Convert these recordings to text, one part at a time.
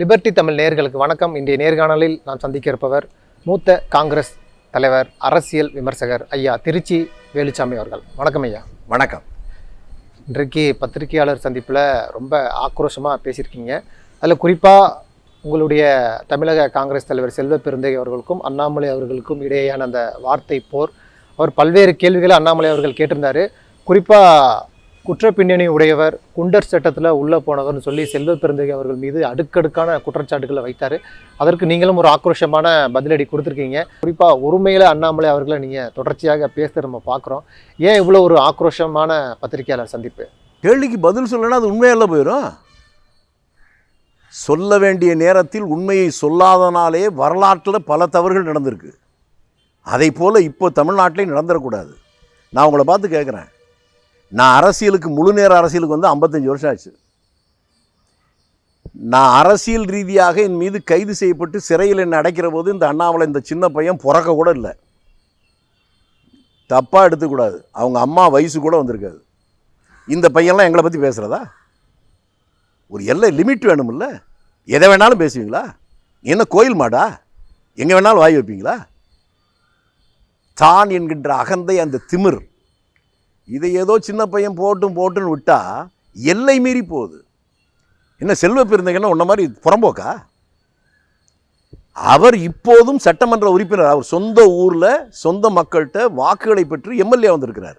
Liberty Tamil நேயர்களுக்கு வணக்கம். இன்றைய நேர்காணலில் நாம் சந்திக்க இருப்பவர் மூத்த காங்கிரஸ் தலைவர் அரசியல் விமர்சகர் ஐயா திருச்சி வேலுச்சாமி அவர்கள். வணக்கம் ஐயா. வணக்கம். இன்றைக்கு பத்திரிகையாளர் சந்திப்பில் ரொம்ப ஆக்ரோஷமாக பேசியிருக்கீங்க. அதில் குறிப்பாக உங்களுடைய தமிழக காங்கிரஸ் தலைவர் செல்வ பெருந்தகை அவர்களுக்கும் அண்ணாமலை அவர்களுக்கும் இடையேயான அந்த வார்த்தை போர். அவர் பல்வேறு கேள்விகளை அண்ணாமலை அவர்கள் கேட்டிருந்தாரு. குறிப்பாக குற்றப்பின்னணி உடையவர் குண்டர் சட்டத்தில் உள்ளே போனவர்னு சொல்லி செல்வ பெருந்தகை அவர்கள் மீது அடுக்கடுக்கான குற்றச்சாட்டுகளை வைத்தார். அதற்கு நீங்களும் ஒரு ஆக்ரோஷமான பதிலடி கொடுத்துருக்கீங்க. குறிப்பாக ஒருமையில் அண்ணாமலை அவர்களை நீங்கள் தொடர்ச்சியாக பேச நம்ம பார்க்குறோம் ஏன் இவ்வளோ ஒரு ஆக்ரோஷமான பத்திரிகையாளர் சந்திப்பு? கேள்விக்கு பதில் சொல்லனா அது உண்மையல்ல போயிடும் சொல்ல வேண்டிய நேரத்தில் உண்மையை சொல்லாதனாலே வரலாற்றில் பல தவறுகள் நடந்திருக்கு. அதை போல் இப்போ தமிழ்நாட்டிலையும் நடந்துடக்கூடாது நான் உங்களை பார்த்து கேட்குறேன் நான் அரசியலுக்கு முழு நேர அரசியலுக்கு வந்து 55 வருஷம் ஆச்சு. நான் அரசியல் ரீதியாக என் மீது கைது செய்யப்பட்டு சிறையில் என்னை அடைக்கிற போது இந்த அண்ணாமலை இந்த சின்ன பையன் பிறக்க கூட இல்லை. தப்பாக எடுத்துக்கூடாது. அவங்க அம்மா வயசு கூட வந்திருக்காது. இந்த பையன்லாம் எங்களை பற்றி பேசுகிறதா ஒரு எல்லை லிமிட் வேணுமில்ல? எதை வேணாலும் பேசுவீங்களா? என்ன கோயில் மாடா? எங்கே வேணாலும் வாய் வைப்பீங்களா? தான் என்கின்ற அகந்தை அந்த திமிர் இதை ஏதோ சின்ன பையன் போட்டும் போட்டுன்னு விட்டா எல்லை மீறி போகுது. என்ன செல்வ பெருந்தகன்னா உன்ன மாதிரி புறம்போக்கா? அவர் இப்போதும் சட்டமன்ற உறுப்பினர் அவர் சொந்த ஊரில் சொந்த மக்கள்கிட்ட வாக்குகளை பெற்று எம்எல்ஏ வந்திருக்கிறார்.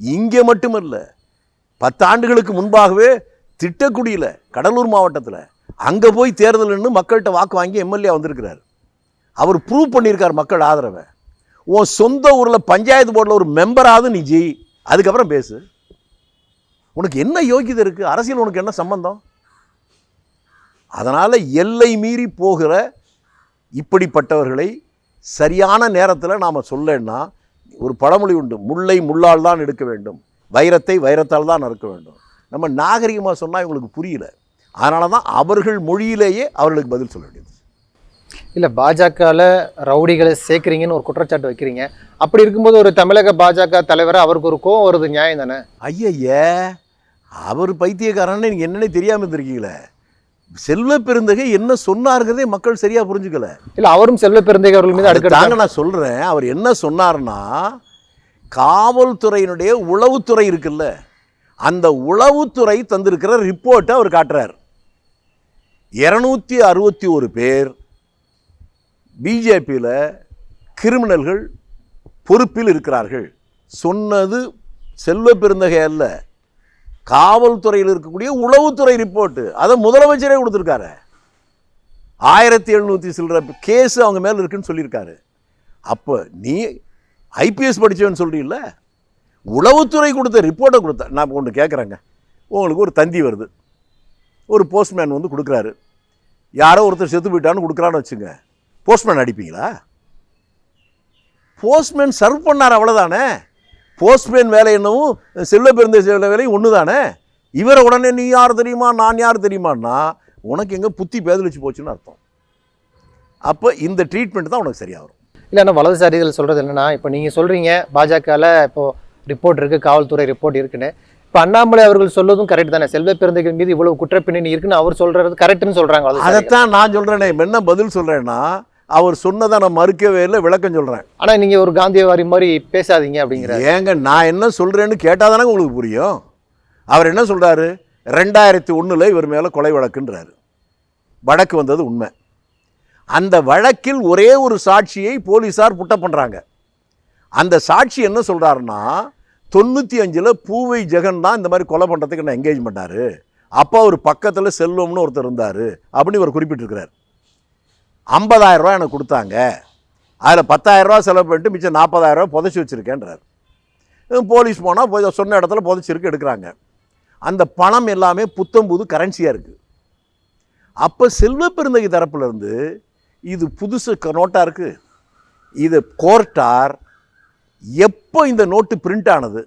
இங்கே மட்டுமல்ல பத்தாண்டுகளுக்கு முன்பாகவே திட்டக்குடியில் கடலூர் மாவட்டத்தில் அங்கே போய் தேர்தல்னு மக்கள்கிட்ட வாக்கு வாங்கி எம்எல்ஏ வந்திருக்கிறார். அவர் ப்ரூவ் பண்ணியிருக்கார் மக்கள் ஆதரவை. உன் சொந்த ஊரில் பஞ்சாயத்து போர்டில் ஒரு மெம்பராவது நீ ஜெயி. அதுக்கப்புறம் பேசு. உனக்கு என்ன யோகியதை இருக்குது அரசியல் உனக்கு என்ன சம்பந்தம்? அதனால் எல்லை மீறி போகிற இப்படிப்பட்டவர்களை சரியான நேரத்தில் நாம் சொல்லன்னா ஒரு பழமொழி உண்டு. முல்லை முள்ளால் தான் எடுக்க வேண்டும். வைரத்தை வைரத்தால் தான் நறுக்க வேண்டும். நம்ம நாகரிகமாக சொன்னால் இவங்களுக்கு புரியல. அதனால தான் அவர்கள் மொழியிலேயே அவர்களுக்கு பதில் சொல்ல வேண்டியது. இல்லை பாஜகவில் ரவுடிகளை சேர்க்குறீங்கன்னு ஒரு குற்றச்சாட்டு வைக்கிறீங்க. அப்படி இருக்கும்போது ஒரு தமிழக பாஜக தலைவரை அவருக்கு ஒரு கோவம் வருது நியாயம் தானே? ஐயய்ய அவர் பைத்தியக்காரன்னு நீங்கள் என்னன்னே தெரியாமல் இருந்திருக்கீங்களே. செல்வ பெருந்தகை என்ன சொன்னாருங்கிறதே மக்கள் சரியாக புரிஞ்சுக்கல. இல்லை அவரும் செல்வ பெருந்தகை அவர்கள் மீது அடுக்கடுக்கான நான் சொல்கிறேன் அவர் என்ன சொன்னார்னா காவல்துறையினுடைய உளவுத்துறை இருக்குல்ல அந்த உளவுத்துறை தந்திருக்கிற ரிப்போர்ட்டை அவர் காட்டுறார். இரநூத்தி அறுபத்தி ஒரு பேர் பிஜேபியில் கிரிமினல்கள் பொறுப்பில் இருக்கிறார்கள். சொன்னது செல்வ பெருந்தகை அல்ல. காவல்துறையில் இருக்கக்கூடிய உளவுத்துறை ரிப்போர்ட்டு. அதை முதலமைச்சரே கொடுத்துருக்காரு. ஆயிரத்தி எழுநூற்றி சில்லற கேஸ் அவங்க மேலே இருக்குன்னு சொல்லியிருக்காரு. அப்போ நீ ஐபிஎஸ் படித்தவன் சொல்கிறீல்ல உளவுத்துறை கொடுத்த ரிப்போர்ட்டை கொடுத்த நான் ஒன்று கேட்குறேங்க உங்களுக்கு ஒரு தந்தி வருது. ஒரு போஸ்ட்மேன் வந்து கொடுக்குறாரு. யாரோ ஒருத்தர் செத்து போயிட்டான்னு கொடுக்குறான்னு வச்சுங்க. போஸ்ட்மேன் அடிப்பீங்களா? போஸ்ட்மேன் சர்வ் பண்ணார் அவ்வளோதானே போஸ்ட்மேன் வேலை என்னவும் செல்வ பெருந்த செல்ல வேலையும் ஒன்று தானே இவரை உடனே நீ யார் தெரியுமா நான் யார் தெரியுமான்னா உனக்கு எங்கே புத்தி பேதலிச்சு போச்சுன்னு அர்த்தம். அப்போ இந்த ட்ரீட்மெண்ட் தான் உனக்கு சரியாக வரும் இல்லை ஆனால் வலதுசாரிகள் சொல்கிறது என்னன்னா இப்போ நீங்கள் சொல்கிறீங்க பாஜகவில் இப்போ ரிப்போர்ட் இருக்குது காவல்துறை ரிப்போர்ட் இருக்குன்னு. இப்போ அண்ணாமலை அவர்கள் சொல்வதும் கரெக்ட் தானே? செல்வ பெருந்தகை மீது இவ்வளவு குற்றப்பின்னணி இருக்குன்னு அவர் சொல்றது கரெக்ட்னு சொல்கிறாங்க. அதைத்தான் நான் சொல்கிறேனே என்ன பதில் சொல்கிறேன்னா அவர் சொன்னதை நான் மறுக்கவே இல்லை விளக்கம் சொல்கிறேன் ஆனா நீங்க ஒரு காந்தியவாதி மாதிரி பேசாதீங்க அப்படிங்கிற ஏங்க நான் என்ன சொல்கிறேன்னு கேட்டால் தானே உங்களுக்கு புரியும். அவர் என்ன சொல்கிறாரு ரெண்டாயிரத்தி ஒன்றில் இவர் மேலே கொலை வழக்குன்றாரு. வழக்கு வந்தது உண்மை. அந்த வழக்கில் ஒரே ஒரு சாட்சியை போலீஸார் புட்ட பண்ணுறாங்க அந்த சாட்சி என்ன சொல்கிறாருன்னா தொண்ணூற்றி அஞ்சில் பூவை ஜெகன் தான் இந்த மாதிரி கொலை பண்ணுறதுக்கு நான் என்கேஜ் பண்ணார் அப்போ அவர் பக்கத்தில் செல்வம்னு ஒருத்தர் இருந்தார் அப்படின்னு இவர் குறிப்பிட்டிருக்கிறார். 50000 ரூபா எனக்கு கொடுத்தாங்க. அதில் 10000 ரூபா செலவு பண்ணிட்டு மிச்சம் 40000 ரூபாய் புதைச்சி வச்சுருக்கேன்றார். போலீஸ் போனால் போய் சொன்ன இடத்துல புதைச்சிருக்கு எடுக்கிறாங்க. அந்த பணம் எல்லாமே புத்தம்புது கரன்சியாக இருக்குது அப்போ செல்வ பெருந்தகை இது புதுசு நோட்டாக இருக்குது இது கோர்ட்டார் எப்போ இந்த நோட்டு பிரிண்ட் ஆனது?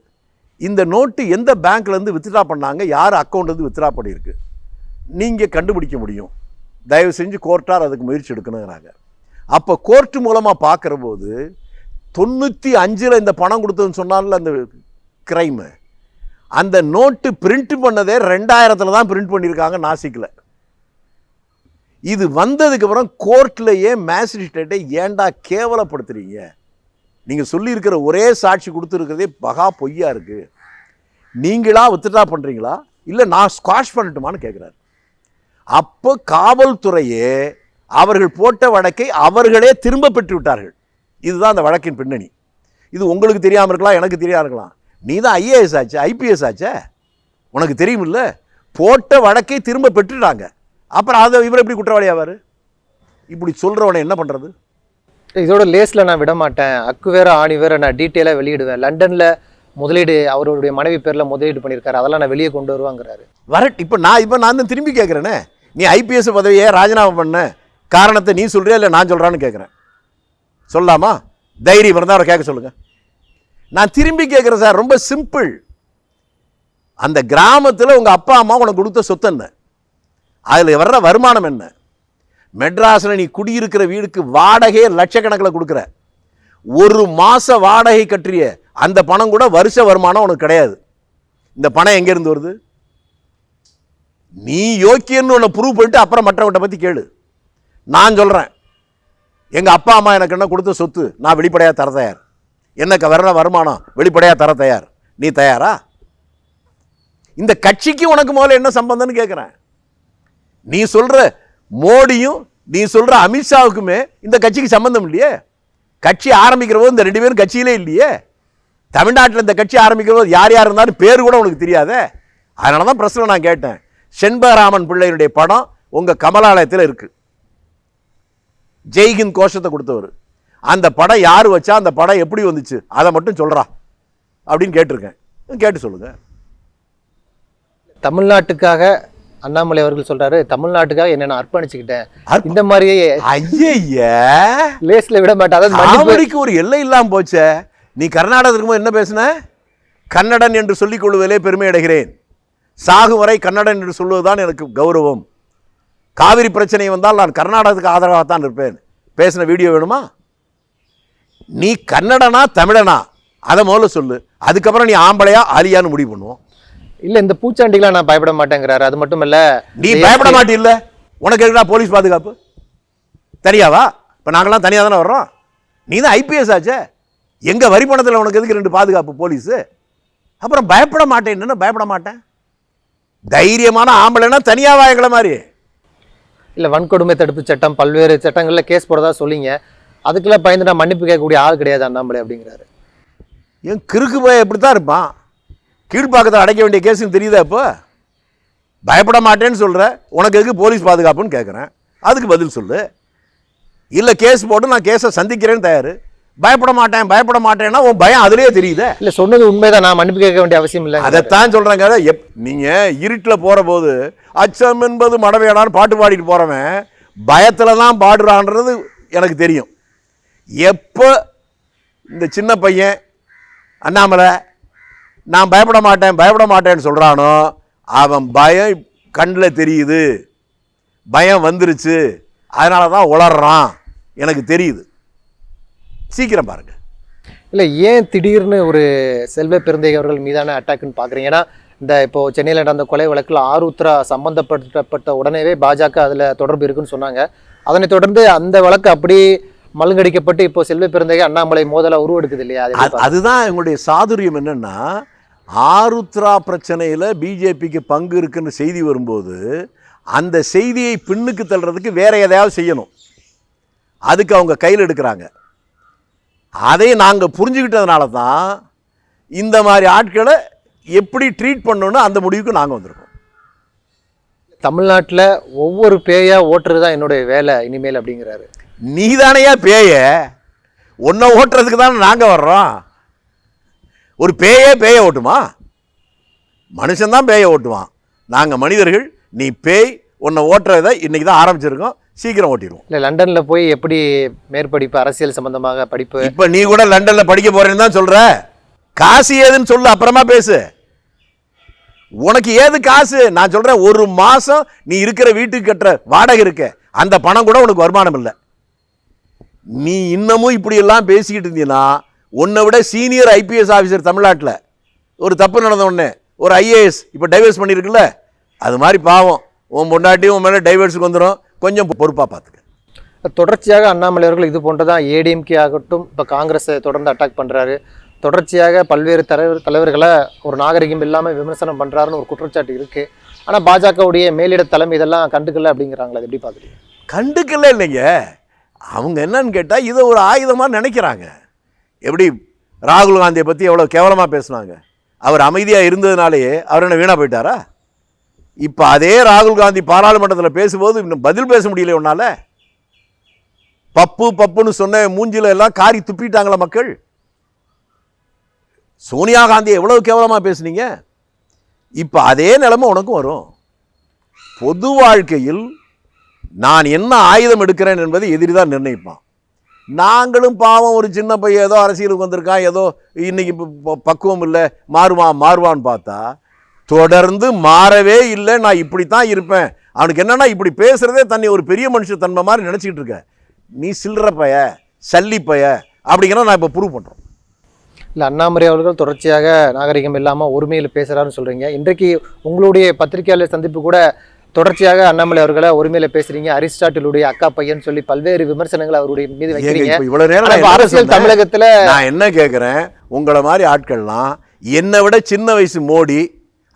இந்த நோட்டு எந்த பேங்க்லேருந்து வித்ட்ரா பண்ணாங்க? யார் அக்கௌண்ட்லேருந்து வித்ட்ரா பண்ணியிருக்கு? நீங்கள் கண்டுபிடிக்க முடியும். தயவு செஞ்சு கோர்ட்டார் அதுக்கு முயற்சி எடுக்கணுங்கிறாங்க. அப்போ கோர்ட்டு மூலமாக பார்க்குற போது தொண்ணூற்றி அஞ்சில் இந்த பணம் கொடுத்ததுன்னு சொன்னால அந்த கிரைமு அந்த நோட்டு பிரிண்ட் பண்ணதே ரெண்டாயிரத்தில் தான் பிரிண்ட் பண்ணியிருக்காங்க நாசிக்கில் இது வந்ததுக்கப்புறம் அப்புறம் மேஜிஸ்ட்ரேட்டை ஏன்டா கேவலப்படுத்துகிறீங்க நீங்கள் சொல்லியிருக்கிற ஒரே சாட்சி கொடுத்துருக்கிறதே பகா பொய்யா இருக்குது நீங்களா வித்துட்டா பண்ணுறீங்களா இல்லை நான் ஸ்குவாஷ் பண்ணட்டுமான்னு கேட்குறாரு அப்போ காவல்துறையே அவர்கள் போட்ட வழக்கை அவர்களே திரும்ப பெற்று விட்டார்கள் இதுதான் அந்த வழக்கின் பின்னணி. இது உங்களுக்கு தெரியாமல் இருக்கலாம் எனக்கு தெரியாம இருக்கலாம். நீ தான் ஐஏஎஸ் ஆச்சு ஐபிஎஸ் ஆச்சே? உனக்கு தெரியுமில்ல? போட்ட வழக்கை திரும்ப பெற்றுட்டாங்க. அப்புறம் அதை இவர் எப்படி குற்றவாளி ஆவார்? இப்படி சொல்கிறவனை என்ன பண்ணுறது இதோட லேஸ்ல நான் விட மாட்டேன். அக்கு வேற ஆணி வேற நான் டீட்டெயிலாக வெளியிடுவேன். லண்டன்ல முதலீடு அவருடைய மனைவி பேர்ல முதலீடு பண்ணியிருக்காரு. அதெல்லாம் நான் வெளியே கொண்டு வருவாங்கிறாரு. வரட் இப்போ நான் இப்போ நான் தான் திரும்பி கேட்குறேனே நீ ஐபிஎஸ் பதவியை ராஜினாமா பண்ண. காரணத்தை நீ சொல்கிறியா இல்லை நான் சொல்கிறான்னு கேட்குறேன் சொல்லலாமா தைரியம் இருந்தால் அவரை கேட்க சொல்லுங்கள் நான் திரும்பி கேட்குறேன் சார் ரொம்ப சிம்பிள் அந்த கிராமத்தில் உங்கள் அப்பா அம்மா உனக்கு கொடுத்த சொத்து என்ன? அதில் வர்ற வருமானம் என்ன? மெட்ராஸில் நீ குடியிருக்கிற வீடுக்கு வாடகையே லட்சக்கணக்கில் கொடுக்குற. ஒரு மாத வாடகை கட்டிய அந்த பணம் கூட வருஷ வருமானம் உனக்கு கிடையாது. இந்த பணம் எங்கேருந்து வருது? நீ யோக்கியன்னு உன்னை ப்ரூவ் பண்ணிட்டு அப்புறம் மற்றவங்கிட்ட பற்றி கேளு. நான் சொல்கிறேன் எங்கள் அப்பா அம்மா எனக்கு என்ன கொடுத்த சொத்து நான் வெளிப்படையாக தர தயார். எனக்கு வர்ற வருமானம் வெளிப்படையாக தர தயார். நீ தயாரா? இந்த கட்சிக்கு உனக்கு முதல்ல என்ன சம்பந்தம்னு கேட்குறேன் நீ சொல்கிற மோடியும் நீ சொல்கிற அமித்ஷாவுக்குமே இந்த கட்சிக்கு சம்பந்தம் இல்லையே? கட்சி ஆரம்பிக்கிற போது இந்த ரெண்டு பேரும் கட்சியிலே இல்லையே? தமிழ்நாட்டில் இந்த கட்சி ஆரம்பிக்கிற போது யார் யார் இருந்தாலும் பேர் கூட உனக்கு தெரியாதே? அதனால தான் பிரச்சனை நான் கேட்டேன். செண்பகராமன் பிள்ளையினுடைய படம் உங்கள் கமலாலயத்தில் இருக்குது ஜெய்ஹிந்த் கோஷத்தை கொடுத்தவர். அந்த படம் யார் வச்சா அந்த படம் எப்படி வந்துச்சு அதை மட்டும் சொல்கிறா அப்படின்னு கேட்டிருக்கேன். கேட்டு சொல்லுங்கள் தமிழ்நாட்டுக்காக அண்ணாமலை அவர்கள் சொல்றாரு தமிழ்நாட்டுக்காக என்ன நான் அர்ப்பணிச்சுக்கிட்டேன். அர்ப்ப- இந்த மாதிரியே ஐயய்யா லேஸ்ல விட மாட்டேன். ஒரு எல்லை இல்லாம போச்சே. நீ கர்நாடகத்துக்கு என்ன பேசுன? கன்னடன் என்று சொல்லிக் கொள்வதிலே பெருமை அடைகிறேன். சாகும் வரை கன்னடன் என்று சொல்வதுதான் எனக்கு கௌரவம். காவிரி பிரச்சனை வந்தால் நான் கர்நாடகத்துக்கு ஆதரவாகத்தான் இருப்பேன். பேசின வீடியோ வேணுமா? நீ கன்னடனா தமிழனா? அதை முதல்ல சொல்லு. அதுக்கப்புறம் நீ ஆம்பளையா ஆலியான்னு முடிவு பண்ணுவோம். இல்ல இந்த பூச்சாண்டிக்கெல்லாம் நான் பயப்பட மாட்டேங்கிறாரு. அது மட்டும் இல்ல நீ பயப்பட மாட்டில்ல? உனக்கு எதுக்குடா போலீஸ் பாதுகாப்பு? தனியாவா? இப்போ நாங்களாம் தனியாக தானே வர்றோம். நீ தான் ஐபிஎஸ் ஆச்சே? எங்கள் வரி பணத்தில் உனக்கு எதுக்கு ரெண்டு பாதுகாப்பு போலீஸு? அப்புறம் பயப்பட மாட்டேன். என்னென்ன பயப்பட மாட்டேன்? தைரியமான ஆம்பளைன்னா தனியாவா எங்களை மாதிரி. இல்ல வன்கொடுமை தடுப்பு சட்டம் பல்வேறு சட்டங்கள்ல கேஸ் போடுறதா சொல்லிங்க அதுக்கெல்லாம் பயந்து நான் மன்னிப்பு கேட்கக்கூடிய ஆள் கிடையாது அண்ணாமலை அப்படிங்கிறாரு. என் கிறுக்கு போய் எப்படி தான் இருப்பான்? கீழ்ப்பாக்கத்தை அடைக்க வேண்டிய கேஸுன்னு தெரியுதா இப்போ? பயப்பட மாட்டேன்னு சொல்கிற உனக்கு எதுக்கு போலீஸ் பாதுகாப்புன்னு கேட்குறேன் அதுக்கு பதில் சொல்லு. இல்லை கேஸ் போட்டு நான் கேஸை சந்திக்கிறேன்னு தயார். பயப்பட மாட்டேன் பயப்பட மாட்டேன்னா உன் பயம் அதுலேயே தெரியுதே. இல்ல சொன்னது உண்மைதான். நான் மன்னிப்பு கேட்க வேண்டிய அவசியம் இல்லை அதைத்தான் சொல்கிறேங்க எப் நீங்கள் இருட்டில் போகிற போது அச்சம் என்பது மடவையடான்னு பாட்டு பாடிட்டு போகிறவன் பயத்தில் தான் பாடுறான்றது எனக்கு தெரியும். எப்போ இந்த சின்ன பையன் அண்ணாமலை நான் பயப்பட மாட்டேன் பயப்பட மாட்டேன்னு சொல்கிறானோ அவன் பயம் கண்ணில் தெரியுது. பயம் வந்துருச்சு. அதனால தான் உளறான். எனக்கு தெரியுது. சீக்கிரம் பாருங்கள் இல்ல ஏன் திடீர்னு ஒரு செல்வ பெருந்தகை அவர்கள் மீதான அட்டாக்னு பாக்குறீங்க? ஏன்னா இந்த இப்போ சென்னையில் நடந்த கொலை வழக்கில் ஆருத்ரா சம்பந்தப்பட்ட உடனேவே பாஜக அதுல தொடர்பு இருக்குன்னு சொன்னாங்க. அதனைத் தொடர்ந்து அந்த வழக்கு அப்படி மழுங்கடிக்கப்பட்டு இப்போ செல்வ பெருந்தகை அண்ணாமலை மோதலா உருவெடுக்குது இல்லையா? அதுதான் எங்களுடைய சாதுரியம் என்னன்னா ஆருத்ரா பிரச்சனையில் பிஜேபிக்கு பங்கு இருக்குன்னு செய்தி வரும்போது அந்த செய்தியை பின்னுக்கு தள்ளுறதுக்கு வேற எதையாவது செய்யணும். அதுக்கு அவங்க கையில் எடுக்கிறாங்க. அதை நாங்கள் புரிஞ்சுக்கிட்டதுனால தான் இந்த மாதிரி ஆட்களை எப்படி ட்ரீட் பண்ணணும்னு அந்த முடிவுக்கு நாங்கள் வந்திருக்கோம். தமிழ்நாட்டுல ஒவ்வொரு பேயா ஓட்டுறது தான் என்னுடைய வேலை இனிமேல் அப்படிங்கிறாரு. நீதானையா பேய? உன்னை ஓட்டுறதுக்கு தானே நாங்கள் வர்றோம். ஒரு பேயே பேய ஓட்டுமா? மனுஷன்தான் பேய ஓட்டுவான். நாங்கள் மனிதர்கள் நீ பேய் உன்னை ஓட்டுறதை இன்னைக்கு தான் ஆரம்பிச்சிருக்கோம். சீக்கிரம் ஓட்டிடுவோம். இல்ல லண்டன்ல போய் எப்படி மேற்படிப்பு அரசியல் சம்பந்தமாக படிப்பு? இப்போ நீ கூட லண்டன்ல படிக்க போறேன்னு தான் சொல்ற. காசு ஏதுன்னு சொல்லு அப்புறமா பேசு. உனக்கு ஏது காசு? நான் சொல்றேன் ஒரு மாசம் நீ இருக்கிற வீட்டுக்கு கட்டுற வாடகை இருக்க. அந்த பணம் கூட உனக்கு வருமானம் இல்லை. நீ இன்னமும் இப்படி எல்லாம் பேசிக்கிட்டு இருந்தீங்கன்னா உன்னை விட சீனியர் ஐபிஎஸ் ஆஃபீஸர் தமிழ்நாட்டில் ஒரு தப்பு நடந்த உடனே ஒரு ஐஏஎஸ் இப்போ டைவர்ஸ் பண்ணியிருக்குல்ல அது மாதிரி பாவம். உன் பொண்டாட்டியும் உன் மேலே டைவர்ஸுக்கு வந்துடும் கொஞ்சம் பொறுப்பாக பார்த்துக்க. தொடர்ச்சியாக அண்ணாமலை அவர்கள் இது போன்றதான் ஏடிஎம்கே ஆகட்டும் இப்போ காங்கிரஸை தொடர்ந்து அட்டாக் பண்ணுறாரு தொடர்ச்சியாக பல்வேறு தலைவர் தலைவர்களை ஒரு நாகரிகம் இல்லாமல் விமர்சனம் பண்ணுறாருன்னு ஒரு குற்றச்சாட்டு இருக்குது ஆனால் பாஜகவுடைய மேலிட தலைமை இதெல்லாம் கண்டுக்கல அப்படிங்கிறாங்களா? எப்படி பார்க்குறீங்க? கண்டுக்கல இல்லைங்க. அவங்க என்னன்னு கேட்டால் இதை ஒரு ஆயுதமாக நினைக்கிறாங்க. எப்படி ராகுல் காந்தியை பற்றி எவ்வளோ கேவலமாக பேசுனாங்க. அவர் அமைதியாக இருந்ததுனாலேயே அவர் என்ன வீணாக போயிட்டாரா? இப்போ அதே ராகுல் காந்தி பாராளுமன்றத்தில் பேசும்போது இன்னும் பதில் பேச முடியல உன்னால. பப்பு பப்புன்னு சொன்ன மூஞ்சில எல்லாம் காரி துப்பிட்டாங்களா மக்கள்? சோனியா காந்தியை எவ்வளவு கேவலமாக பேசுனீங்க? இப்போ அதே நிலைமை உனக்கும் வரும். பொது வாழ்க்கையில் நான் என்ன ஆயுதம் எடுக்கிறேன் என்பதை எதிரி தான் நிர்ணயிப்பான். நாங்களும் பாவம் ஒரு சின்ன பையன் ஏதோ அரசியலுக்கு வந்திருக்கான் ஏதோ இன்னைக்கு ப- ப- பக்குவம் இல்லை மாறுவான் மாறுவான்னு பார்த்தா தொடர்ந்து மாறவே இல்லை நான் இப்படித்தான் இருப்பேன். அவனுக்கு என்னன்னா இப்படி பேசுறதே தன்னை ஒரு பெரிய மனுஷ தன்மை மாதிரி நினச்சிக்கிட்டு இருக்க. நீ சில்லற பைய சல்லி பைய அப்படிங்கிற நான் இப்போ ப்ரூவ் பண்ணுறோம் இல்லை அண்ணாமலை அவர்கள் தொடர்ச்சியாக நாகரிகம் இல்லாமல் ஒருமையில் பேசுகிறாருன்னு சொல்கிறீங்க இன்றைக்கு உங்களுடைய பத்திரிகையாளர் சந்திப்பு கூட தொடர்ச்சியாக அண்ணாமலை அவர்களை ஒருமையில் பேசுறீங்க. அரிஸ்டாட்டிலுடைய அக்கா பையன் சொல்லி பல்வேறு விமர்சனங்கள் அவருடைய மீது வைக்கிறீங்க. இப்போ இவ்வளோ நேரம் அரசியல்? தமிழகத்துல நான் என்ன கேட்குறேன் உங்களை மாதிரி ஆட்கள்லாம் என்னை விட சின்ன வயசு மோடி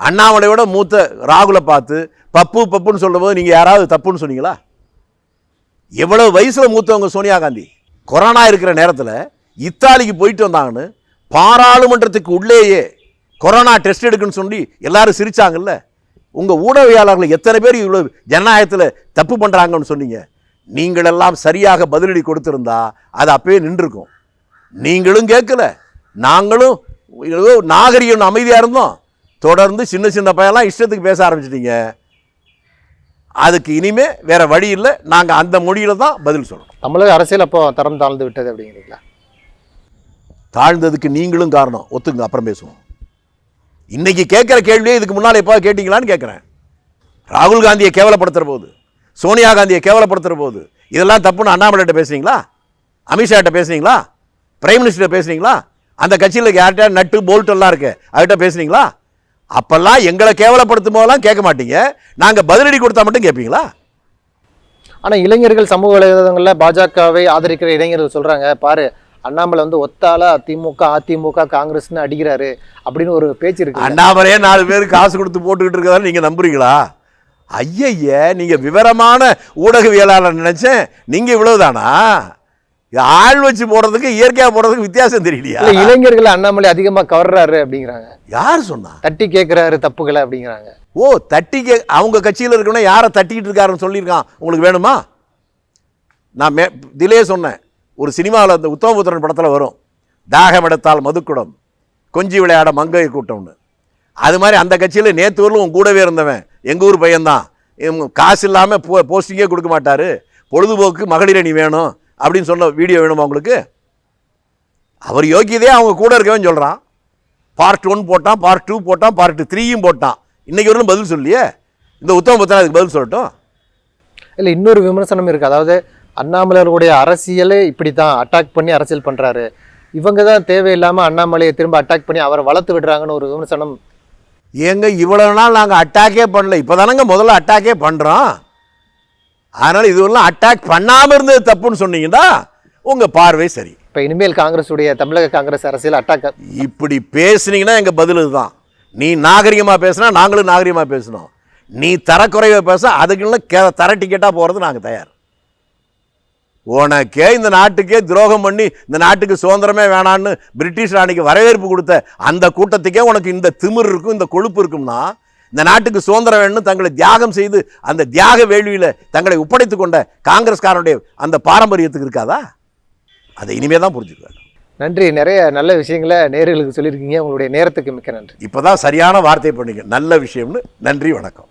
அண்ணாமலையோட மூத்த ராகுலை பார்த்து பப்பு பப்புன்னு சொல்லும்போது நீங்கள் யாராவது தப்புன்னு சொன்னீங்களா? எவ்வளோ வயசில் மூத்தவங்க சோனியா காந்தி? கொரோனா இருக்கிற நேரத்தில் இத்தாலிக்கு போயிட்டு வந்தாங்கன்னு பாராளுமன்றத்துக்கு உள்ளேயே கொரோனா டெஸ்ட் எடுக்குன்னு சொல்லி எல்லாரும் சிரித்தாங்கல்ல உங்கள் ஊடகவியாளர்கள் எத்தனை பேர் இவ்வளோ ஜனநாயகத்தில் தப்பு பண்ணுறாங்கன்னு சொன்னீங்க? நீங்களெல்லாம் சரியாக பதிலடி கொடுத்துருந்தா அது அப்பயே நின்றுருக்கும் நீங்களும் கேட்கல. நாங்களும் ஏதோ நாகரிகம் அமைதியாக இருந்தோம். தொடர்ந்து சின்ன சின்ன பையன்லாம் இஷ்டத்துக்கு பேச ஆரம்பிச்சிட்டீங்க. அதுக்கு இனிமே வேற வழி இல்லை. நாங்கள் அந்த மொழியில தான் பதில் சொல்கிறோம் தமிழக அரசியல் அப்போ தரம் தாழ்ந்து விட்டது அப்படிங்கிறீங்களா? தாழ்ந்ததுக்கு நீங்களும் காரணம். ஒத்துங்க அப்புறம் பேசுவோம். இன்னைக்கு கேட்குற கேள்வியே இதுக்கு முன்னால் எப்போ கேட்டீங்களான்னு கேட்குறேன். ராகுல் காந்தியை கேவலப்படுத்துகிற போது சோனியா காந்தியை கேவலப்படுத்துகிற போது இதெல்லாம் தப்புன்னு அண்ணாமலைகிட்ட பேசுனீங்களா? அமித்ஷாட்ட பேசுனீங்களா? பிரைம் மினிஸ்டர் பேசுனீங்களா? அந்த கட்சியில் யார்கிட்ட நட்டு போல்ட் எல்லாம் இருக்கு அவர்கிட்ட பேசுனீங்களா? அப்பெல்லாம் எங்களை கேவலப்படுத்தும் போதெல்லாம் கேட்க மாட்டீங்க. நாங்கள் பதிலடி கொடுத்தா மட்டும் கேட்பீங்களா? ஆனா இளைஞர்கள் சமூக வலைதளங்கள்ல பாஜகவை ஆதரிக்கிற இளைஞர்கள் சொல்றாங்க பாரு அண்ணாமலை வந்து ஒத்தால திமுக அதிமுக காங்கிரஸ்னு அடிக்கிறாரு அப்படின்னு ஒரு பேச்சு இருக்கு. அண்ணாமலையே நாலு பேர் காசு கொடுத்து போட்டுக்கிட்டு இருக்கதால நீங்க நம்புறீங்களா? ஐயய்ய நீங்க விவரமான ஊடகவியலாளர் நினைச்சேன். நீங்க இவ்வளவுதானா? இது ஆள் வச்சு போடுறதுக்கு இயற்கையா போடுறதுக்கு வித்தியாசம் தெரியலையா? இளைஞர்கள் அண்ணாமலை அதிகமா கவர்றாரு அப்படிங்கிறாங்க. யார் சொன்னா? தட்டி கேட்கிறாரு தப்புகளை அப்படிங்கிறாங்க. ஓ தட்டி கே அவங்க கட்சியில் இருக்கணும் யாரை தட்டிக்கிட்டு இருக்காருன்னு சொல்லியிருக்கான். உங்களுக்கு வேணுமா? நான் மே இதிலே சொன்னேன் ஒரு சினிமாவில் அந்த உத்தமபுத்திரன் படத்தில் வரும். தாகம் எடுத்தால் மதுக்குடம் கொஞ்சி விளையாட மங்கை கூட்டம்னு. அது மாதிரி அந்த கட்சியில் நேற்று ஊரில் உன் கூடவே இருந்தவன் எங்கள் ஊர் பையன்தான். காசு இல்லாமல் போ போஸ்டிங்கே கொடுக்க மாட்டார். பொழுதுபோக்கு மகளிர் அணி வேணும். அப்படின்னு சொன்ன வீடியோ வேணுமா உங்களுக்கு? அவர் யோக்கியதே அவங்க கூட இருக்கவன் சொல்கிறான் பார்ட் ஒன் போட்டான் பார்ட் டூ போட்டான் பார்ட் த்ரீயும் போட்டான். இன்னைக்கு வரலும் பதில் சொல்லியே இந்த உத்தமபுத்திரன் அதுக்கு பதில் சொல்லட்டும். இல்ல இன்னொரு விமர்சனம் இருக்கு. அதாவது அண்ணாமலை அவர்களுடைய அரசியலே இப்படித்தான். அட்டாக் பண்ணி அரசியல் பண்றாரு. இவங்க தான் தேவையில்லாம அண்ணாமலையை திரும்ப அட்டாக் பண்ணி அவரை வளர்த்து விடுறாங்கன்னு ஒரு விமர்சனம். ஏங்க இவ்வளவு நாள் நாங்கள் அட்டாக்கே பண்ணல. இப்போ தானங்க முதல்ல அட்டாக்கே பண்ணுறோம் அதனால் இதுவரெல்லாம் அட்டாக் பண்ணாமல் இருந்தது தப்புன்னு சொன்னீங்கன்னா உங்கள் பார்வை சரி. இப்ப இனிமேல் காங்கிரஸ் உடைய தமிழக காங்கிரஸ் அரசியல் அட்டாக் இப்படி பேசுனீங்கன்னா எங்கள் பதில் இதுதான். நீ நாகரிகமாக பேசுனா நாங்களும் நாகரிகமாக பேசணும். நீ தரக்குறைவை பேச அதுக்குள்ள கே தர டிக்கெட்டாக போகிறது நாங்கள் தயார். உனக்கே இந்த நாட்டுக்கே துரோகம் பண்ணி இந்த நாட்டுக்கு சுதந்திரமே வேணான்னு பிரிட்டிஷ் ராணிக்கு வரவேற்பு கொடுத்த அந்த கூட்டத்துக்கே உனக்கு இந்த திமிர் இருக்கும் இந்த கொழுப்பு இருக்கும்னா இந்த நாட்டுக்கு சுதந்திரம் வேணும்னு தங்களை தியாகம் செய்து அந்த தியாக வேள்வியில் தங்களை ஒப்படைத்து கொண்ட காங்கிரஸ்காரனுடைய அந்த பாரம்பரியத்துக்கு இருக்காதா? அதை இனிமே தான் புரிஞ்சுக்குவேன் நன்றி. நிறைய நல்ல விஷயங்களை நேயர்களுக்கு சொல்லியிருக்கீங்க. உங்களுடைய நேரத்துக்கு மிக்க நன்றி. இப்போ தான் சரியான வார்த்தை பண்ணீங்க நல்ல விஷயம்னு நன்றி வணக்கம்.